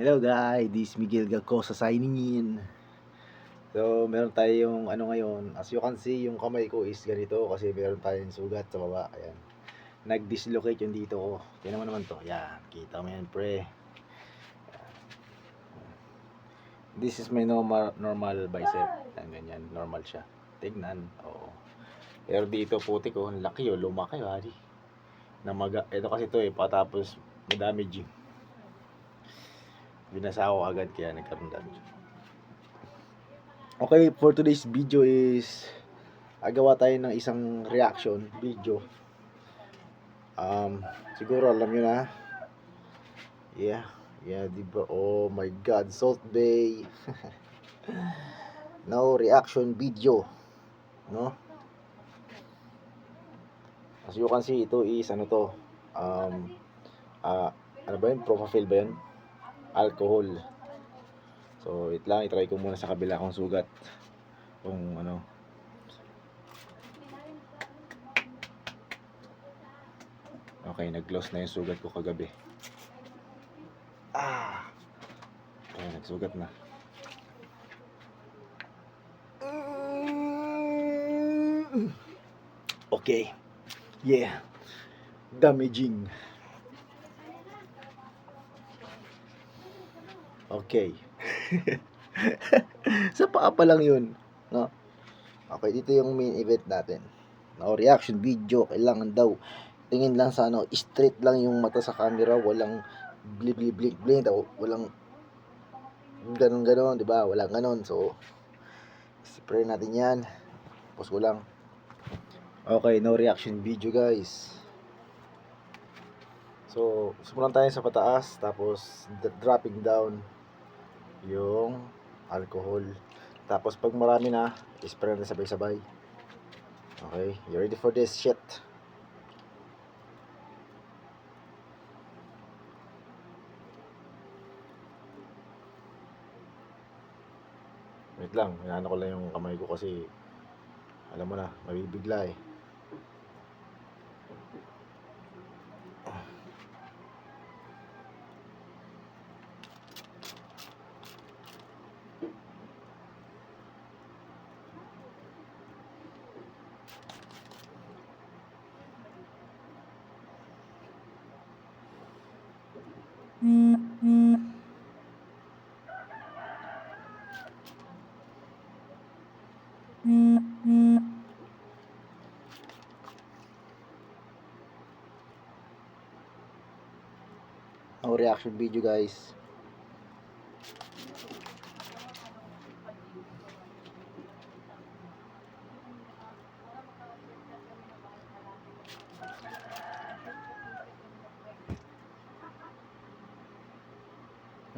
Hello guys, this is Miguel Gacosa signing in. So, meron tayong ano ngayon, as you can see, yung kamay ko is ganito kasi meron tayong sugat sa baba. Ayan. Nag-dislocate yung dito ko. Tingnan mo naman to. Yan, kita mo yan, pre. Ayan. This is my normal normal bicep. Yan, ganyan, normal siya. Tignan. Oo. Pero dito puti ko, ang laki oh, lumaki oh, hari. Namaga. Ito kasi to eh, patapos damaging. Binasa agad kaya nagkaroon damage. Okay, for today's video is agawa tayo ng isang reaction video. Um, siguro alam nyo na. Yeah, yeah, di ba? Oh my God, Salt Bay. no reaction video, no? As you can see, ito is ano to? Um, ah, ano ba yun? Propofol ba yun? Alcohol. So, it lang, itry ko muna sa kabila kong sugat. Kung ano. Okay, nag-close na yung sugat ko kagabi. Ah! Okay, nagsugat na. Okay. Yeah. Damaging. Okay. sa paa pa lang yun. No? Okay, dito yung main event natin. No, reaction video, kailangan daw. Tingin lang sa ano, straight lang yung mata sa camera, walang blink blink blink blink, walang ganun ganon, di ba? Walang ganon. So, spray natin yan. Tapos ko lang. Okay, no reaction video guys. So, simulan tayo sa pataas, tapos dropping down yung alcohol. Tapos pag marami na, spray na sabay-sabay. Okay, you ready for this shit? Wait lang, inaano ko lang yung kamay ko kasi alam mo na, mabibigla eh. No reaction video guys.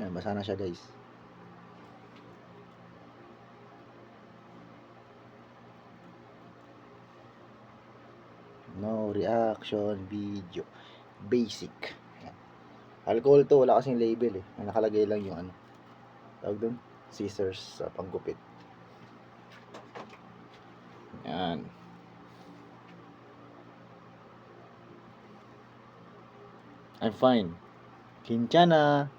Ayan, basa na siya guys. No reaction video. Basic. Ayan. Alcohol to, wala kasing label eh. Nakalagay lang yung ano. Tawag doon? Scissors sa panggupit. Yan. I'm fine. Kinchana.